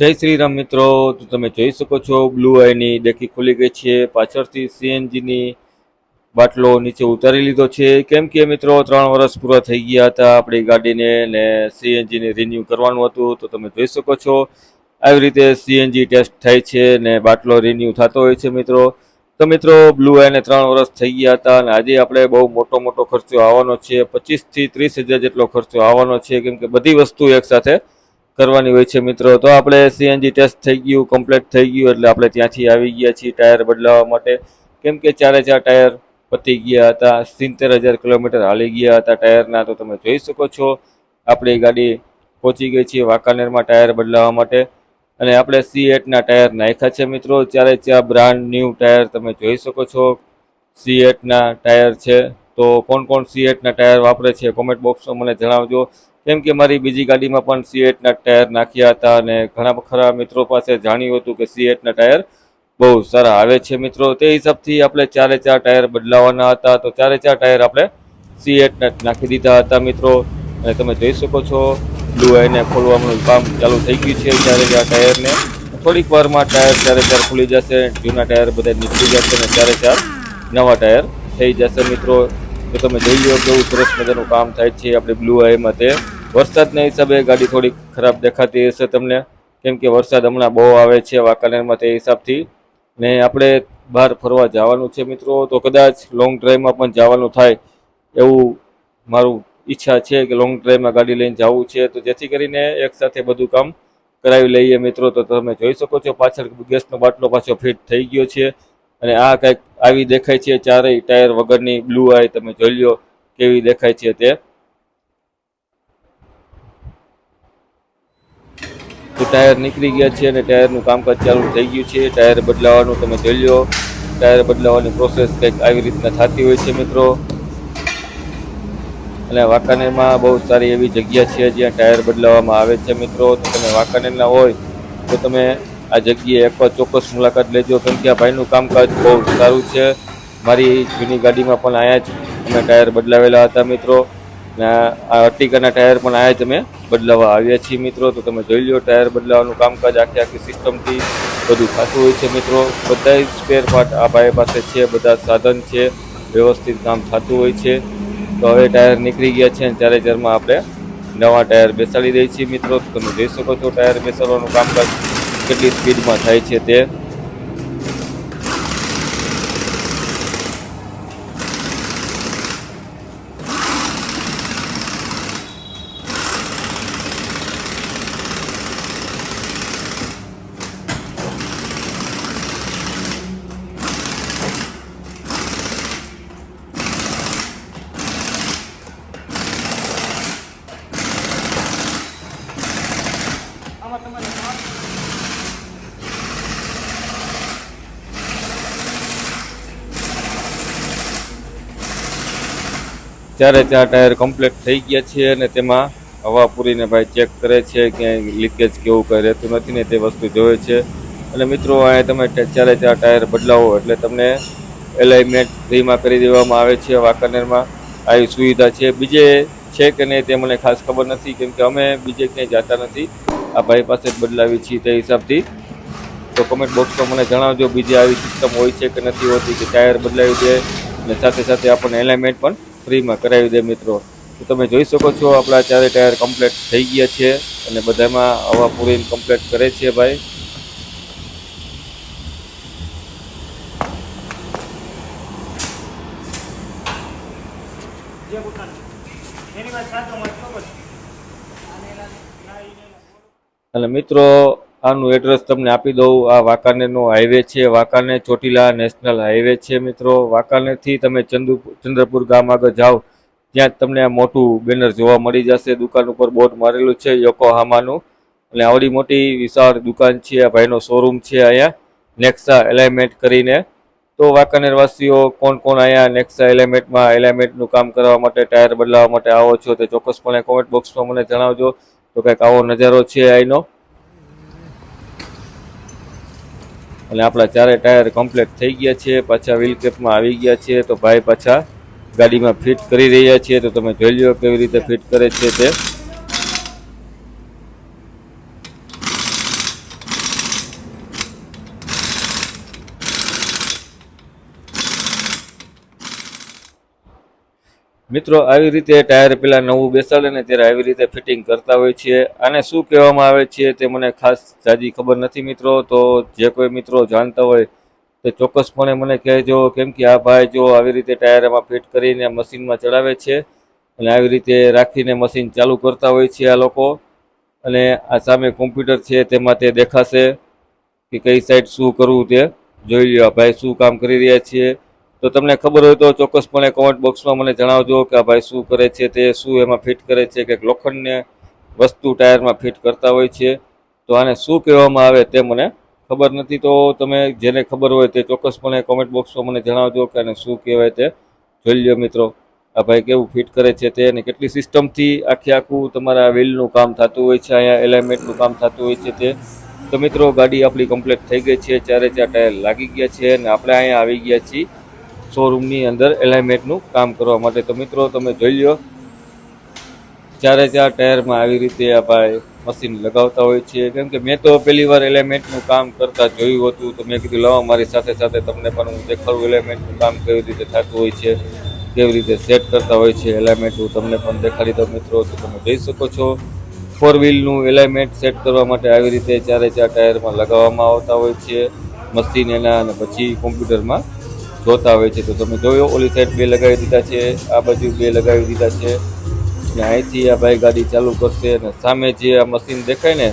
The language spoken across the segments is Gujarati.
જય શ્રી રામ મિત્રો, તો તમે જોઈ શકો છો બ્લુ આઈની ડેકી ખુલી ગઈ છે. પાછળથી સીએનજીની બાટલો નીચે ઉતારી લીધો છે. કેમ કે મિત્રો, ત્રણ વર્ષ પૂરા થઈ ગયા હતા આપણી ગાડીને ને સીએનજીને રિન્યૂ કરવાનું હતું, તો તમે જોઈ શકો છો, આવી રીતે સીએનજી ટેસ્ટ થાય છે ને બાટલો રિન્યૂ થતો હોય છે મિત્રો. તો મિત્રો બ્લુ આઈને ત્રણ વર્ષ થઈ ગયા હતા અને આજે આપણે બહુ મોટો મોટો ખર્ચો આવવાનો છે. પચીસથી ત્રીસ હજાર જેટલો ખર્ચો આવવાનો છે. કેમ કે બધી વસ્તુ એકસાથે કરવાની હોય છે મિત્રો. તો આપણે સીએનજી ટેસ્ટ થઈ ગયું કમ્પ્લીટ થઈ ગયું, એટલે આપણે ત્યાંથી આવી ગયા છીએ ટાયર બદલાવવા માટે. કેમ કે ચારે ચાર ટાયર પતી ગયા હતા, સિત્તેર હજાર કિલોમીટર હાલી ગયા હતા ટાયરના, તો તમે જોઈ શકો છો. આપણી ગાડી પહોંચી ગઈ છે વાંકાનેરમાં ટાયર બદલાવવા માટે. અને આપણે સી એટના ટાયર નાખ્યા છે મિત્રો. ચારે ચાર બ્રાન્ડ ન્યૂ ટાયર તમે જોઈ શકો છો. સી એટના ટાયર છે. તો કોણ કોણ સી એટના ટાયર વાપરે છે? કોમેન્ટ બોક્સમાં મને જણાવજો. કેમ કે મારી બીજી ગાડીમાં પણ સી એટના ટાયર નાખ્યા હતા અને ઘણા ખરા મિત્રો પાસે જાણ્યું હતું કે સી એટના ટાયર બહુ સારા આવે છે મિત્રો. તે હિસાબથી આપણે ચારે ચાર ટાયર બદલાવાના હતા, તો ચારે ચાર ટાયર આપણે સી એટના નાખી દીધા હતા મિત્રો. અને તમે જોઈ શકો છો બ્લુ આઈને ખોલવાનું કામ ચાલુ થઈ ગયું છે ચારે ચાર ટાયરને. થોડીક વારમાં ટાયર ચારે ચાર ખુલી જશે, જૂના ટાયર બધા નીકળી જશે અને ચારે ચાર નવા ટાયર થઈ જશે મિત્રો. તો તમે જોઈ લો કેવું સરસ મજાનું કામ થાય છે આપણે બ્લુ આઈમાં તે. વરસાદના હિસાબે ગાડી થોડી ખરાબ દેખાતી હશે તમને. કેમ કે વરસાદ હમણાં બહુ આવે છે, વાંકાનેરમાં તે હિસાબથી. ને આપણે બહાર ફરવા જવાનું છે મિત્રો, તો કદાચ લોંગ ડ્રાઈવમાં પણ જવાનું થાય એવું મારું ઈચ્છા છે કે લોંગ ડ્રાઈવમાં ગાડી લઈને જવું છે. તો જેથી કરીને એકસાથે બધું કામ કરાવી લઈએ મિત્રો. તો તમે જોઈ શકો છો પાછળ ગેસનો બાટલો પાછો ફિટ થઈ ગયો છે. અને આ કંઈક આવી દેખાય છે, ચારેય ટાયર વગરની બ્લુ આઈ તમે જોઈ લ્યો કેવી દેખાય છે તે. તો ટાયર નીકળી ગયા છે અને ટાયરનું કામકાજ ચાલુ થઈ ગયું છે. ટાયર બદલાવાનું તમે જોઈ લો. ટાયર બદલાવાની પ્રોસેસ કંઈક આવી રીતના થતી હોય છે મિત્રો. અને વાંકાનેરમાં બહુ સારી એવી જગ્યા છે જ્યાં ટાયર બદલાવવામાં આવે છે મિત્રો. તો તમે વાંકાનેરના હોય તો તમે આ જગ્યાએ એકવાર ચોક્કસ મુલાકાત લેજો. કેમ કે આ ભાઈનું કામકાજ બહુ સારું છે. મારી જૂની ગાડીમાં પણ અહીંયા જ અમે ટાયર બદલાવેલા હતા મિત્રો. ને આ અર્ટિકાના ટાયર પણ આયા જ અમે બદલાવવા આવ્યા છીએ મિત્રો. તો તમે જોઈ લો ટાયર બદલાવાનું કામકાજ આખી આખી સિસ્ટમથી બધું થતું હોય છે મિત્રો. બધા સ્પેર પાર્ટ આ ભાઈ પાસે છે, બધા સાધન છે, વ્યવસ્થિત કામ થતું હોય છે. તો હવે ટાયર નીકળી ગયા છે અને ચારે ચારમાં આપણે નવા ટાયર બેસાડી દઈએ છીએ મિત્રો. તમે જોઈ શકો છો ટાયર બેસાડવાનું કામકાજ કેટલી સ્પીડમાં થાય છે તે. ચારે ચાર ટાયર કમ્પ્લીટ થઈ ગયા છે અને તેમાં હવા પૂરીને ભાઈ ચેક કરે છે ક્યાંય લીકેજ કેવું કંઈ રહેતું નથી ને તે વસ્તુ જોવે છે. અને મિત્રો, અહીંયા તમે ચારે ચાર ટાયર બદલાવો એટલે તમને એલાઇમેન્ટ ફ્રીમાં કરી દેવામાં આવે છે વાંકાનેરમાં. આવી સુવિધા છે. બીજે છે કે નહીં તે મને ખાસ ખબર નથી, કેમ કે અમે બીજે ક્યાંય જતા નથી. આ ભાઈ પાસે જ બદલાવી છીએ તે હિસાબથી. તો કમેન્ટ બોક્સમાં મને જણાવજો બીજી આવી સિસ્ટમ હોય છે કે નથી હોતી કે ટાયર બદલાવી દે. અને સાથે સાથે આપણને એલાઇમેન્ટ પણ ફ્રીમાં કરાવી દે મિત્રો. તો તમે જોઈ શકો છો આપણા ચારે ટાયર કમ્પ્લેટ થઈ ગયા છે અને બધામાં હવા પૂરીને કમ્પ્લેટ કરે છે ભાઈ. અને મિત્રો આનું એડ્રેસ તમને આપી દઉં. આ વાંકાનેરનો હાઈવે છે. વાંકાનેર ચોટીલા નેશનલ હાઈવે છે મિત્રો. વાંકાનેરથી તમે ચંદુ, ચંદ્રપુર ગામ આગળ જાઓ, ત્યાં જ તમને આ મોટું બેનર જોવા મળી જશે. દુકાન ઉપર બોર્ડ મારેલું છે યોકોહામાનું અને આવડી મોટી વિશાળ દુકાન છે. આ ભાઈનો શોરૂમ છે અહીંયા. નેક્સા એલાઇમેન્ટ કરીને. તો વાંકાનેરવાસીઓ, કોણ કોણ અહીંયા નેક્સા એલાઇમેન્ટમાં એલાઇમેન્ટનું કામ કરવા માટે ટાયર બદલાવવા માટે આવો છો, તે ચોક્કસપણે કોમેન્ટ બોક્સમાં મને જણાવજો. તો કંઈક આવો નજારો છે અહીંનો. અને આપણા ચારે ટાયર કમ્પ્લીટ થઈ ગયા છે. પાછા વ્હીલ કેપમાં આવી ગયા છે. તો ભાઈ પાછા ગાડીમાં ફિટ કરી રહ્યા છે. તો તમે જોઈ લો કેવી રીતે ફિટ કરે છે તે. મિત્રો, આવી રીતે ટાયર પેલા નવું બેસાડે ને ત્યારે આવી રીતે ફિટિંગ કરતા હોય છે આને શું કહેવામાં આવે છે તે મને ખાસ જાજી ખબર નથી મિત્રો. તો જે કોઈ મિત્રો જાણતા હોય તે ચોક્કસપણે મને કહેજો. કેમ કે આ ભાઈ જો આવી રીતે ટાયર એમાં ફિટ કરીને મશીનમાં ચડાવે છે અને આવી રીતે રાખીને મશીન ચાલુ કરતા હોય છે આ લોકો. અને આ સામે કોમ્પ્યુટર છે તેમાં તે દેખાશે કે કઈ સાઈડ શું કરવું તે. જોઈ આ ભાઈ શું કામ કરી રહ્યા છીએ. તો તમને ખબર હોય તો ચોક્કસપણે કોમેન્ટ બોક્સમાં મને જણાવજો કે આ ભાઈ શું કરે છે તે, શું એમાં ફિટ કરે છે, કે લોખંડને વસ્તુ ટાયરમાં ફિટ કરતા હોય છે. તો આને શું કહેવામાં આવે તે મને ખબર નથી. તો તમે જેને ખબર હોય તે ચોક્કસપણે કોમેન્ટ બોક્સમાં મને જણાવજો કે આને શું કહેવાય તે. જોઈ લ્યો મિત્રો, આ ભાઈ કેવું ફિટ કરે છે તે અને કેટલી સિસ્ટમથી આખે આખું તમારા વ્હીલનું કામ થતું હોય છે, અહીંયા એલાઇમેન્ટનું કામ થતું હોય છે તે. તો મિત્રો, ગાડી આપણી કમ્પ્લીટ થઈ ગઈ છે. ચારે ચાર ટાયર લાગી ગયા છે અને આપણે અહીંયા આવી ગયા છીએ. શોરૂમની અંદર એલાઇમેન્ટનું કામ કરવા માટે. તો મિત્રો, તમે જોઈ લો ચારે ચાર ટાયરમાં આવી રીતે આ ભાઈ મશીન લગાવતા હોય છે. કેમ કે મેં તો પહેલી વાર એલિમેન્ટનું કામ કરતા જોયું હતું. તો મેં કીધું, લાવો, મારી સાથે સાથે તમને પણ હું દેખાડું એલિમેન્ટનું કામ કેવી રીતે થતું હોય છે, કેવી રીતે સેટ કરતા હોય છે એલાઇમેન્ટ હું તમને પણ દેખાડી દઉં મિત્રો. તો તમે જોઈ શકો છો. ફોર વ્હીલનું એલાઇમેન્ટ સેટ કરવા માટે આવી રીતે ચારે ચાર ટાયરમાં લગાવવામાં આવતા હોય છે, મશીન એના અને પછી કોમ્પ્યુટરમાં જોતા હોય છે, તો તમે જોયો, ઓલી સાઈડ બે લગાવી દીધા છે, આ બાજુ બે લગાવી દીધા છે. અહીંથી આ ભાઈ ગાડી ચાલુ કરશે અને સામે જે આ મશીન દેખાય ને,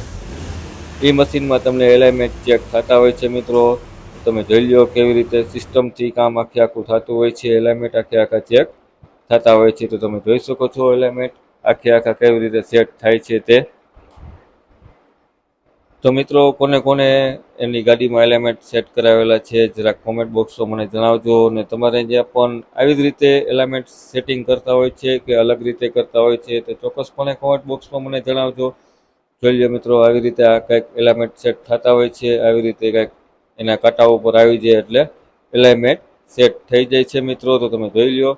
એ મશીનમાં તમને એલાઇમેન્ટ ચેક થતા હોય છે મિત્રો. તમે જોઈ લો કેવી રીતે સિસ્ટમથી કામ આખે આખું થતું હોય છે એલાઇમેન્ટ આખે આખા ચેક થતા હોય છે. તો તમે જોઈ શકો છો એલાઇમેન્ટ આખે આખા કેવી રીતે સેટ થાય છે તે. તો મિત્રો, કોને કોને એની ગાડીમાં એલાઇમેન્ટ સેટ કરાવેલા છે, જરાક કોમેન્ટ બોક્સમાં મને જણાવજો અને તમારે જ્યાં પણ આવી જ રીતે એલાઇમેન્ટ સેટિંગ કરતા હોય છે કે અલગ રીતે કરતા હોય છે, તો ચોક્કસપણે કોમેન્ટ બોક્સમાં મને જણાવજો. જોઈ લો મિત્રો, આવી રીતે આ કંઈક એલાઇમેન્ટ સેટ થતા હોય છે, આવી રીતે કંઈક એના કાંટા ઉપર આવી જાય એટલે એલાઇમેન્ટ સેટ થઈ જાય છે મિત્રો. તો તમે જોઈ લો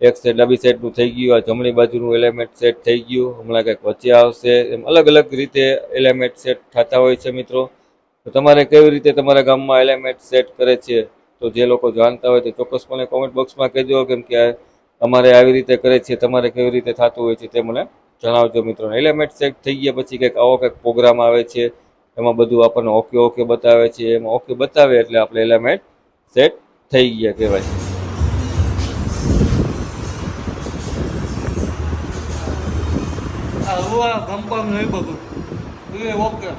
એક સાઈડ ડાબી સાઈડનું થઈ ગયું, આ જમણી બાજુનું એલિમેન્ટ સેટ થઈ ગયું. હમણાં કંઈક વચ્ચે આવશે. એમ અલગ અલગ રીતે એલિમેન્ટ સેટ થતા હોય છે મિત્રો. તો તમારે કેવી રીતે તમારા ગામમાં એલિમેન્ટ સેટ કરે છે? તો જે લોકો જાણતા હોય તે ચોક્કસપણે કોમેન્ટ બોક્સમાં કહેજો, કેમ કે અમારે આવી રીતે કરે છે, તમારે કેવી રીતે થતું હોય છે તે મને જણાવજો મિત્રો. એલિમેન્ટ સેટ થઈ ગયા પછી કંઈક આવો કંઈક પ્રોગ્રામ આવે છે. એમાં બધું આપણને ઓકે ઓકે બતાવે છે. એમાં ઓકે બતાવે એટલે આપણે એલિમેન્ટ સેટ થઈ ગયા કહેવાય. આ ગંપાનું નહીં બધું. એ ઓકે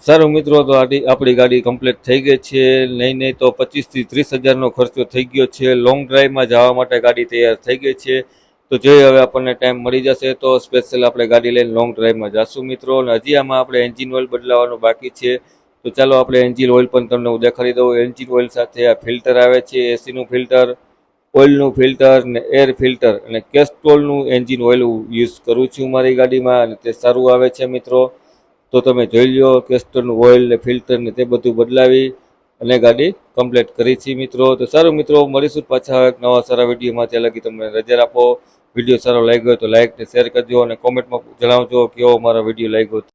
સારું મિત્રો, તો આપણી ગાડી કમ્પ્લીટ થઈ ગઈ છે. નહીં નહીં, તો પચીસથી ત્રીસ હજારનો ખર્ચો થઈ ગયો છે. લોંગ ડ્રાઈવમાં જવા માટે ગાડી તૈયાર થઈ ગઈ છે. તો જોઈએ હવે આપણને ટાઈમ મળી જશે, તો સ્પેશિયલ આપણે ગાડી લઈને લોંગ ડ્રાઈવમાં જાશું મિત્રો. અને હજી આમાં આપણે એન્જિન ઓઇલ બદલાવાનું બાકી છે. તો ચાલો આપણે એન્જિન ઓઇલ પણ તમને હું દેખાડી દઉં. એન્જિન ઓઇલ સાથે આ ફિલ્ટર આવે છે એસીનું ફિલ્ટર ઓઇલનું ફિલ્ટર ને એર ફિલ્ટર અને કેસ્ટ્રોલનું એન્જિન ઓઇલ યુઝ કરું છું મારી ગાડીમાં અને તે સારું આવે છે મિત્રો. તો તમે જોઈ લો કેસ્ટ્રોલનું ઓઇલ ને ફિલ્ટર ને તે બધું બદલાવી અને ગાડી કમ્પ્લીટ કરી છે મિત્રો. તો સારું મિત્રો, મળીશું પાછા એક નવા સારા વિડીયોમાં. ત્યાં લગી તમે રજા આપો. વીડિયો સારો લાગ્યો તો લાઇક ને શેર કરજો અને કોમેન્ટમાં જણાવજો કેવો મારો વીડિયો લાગ્યો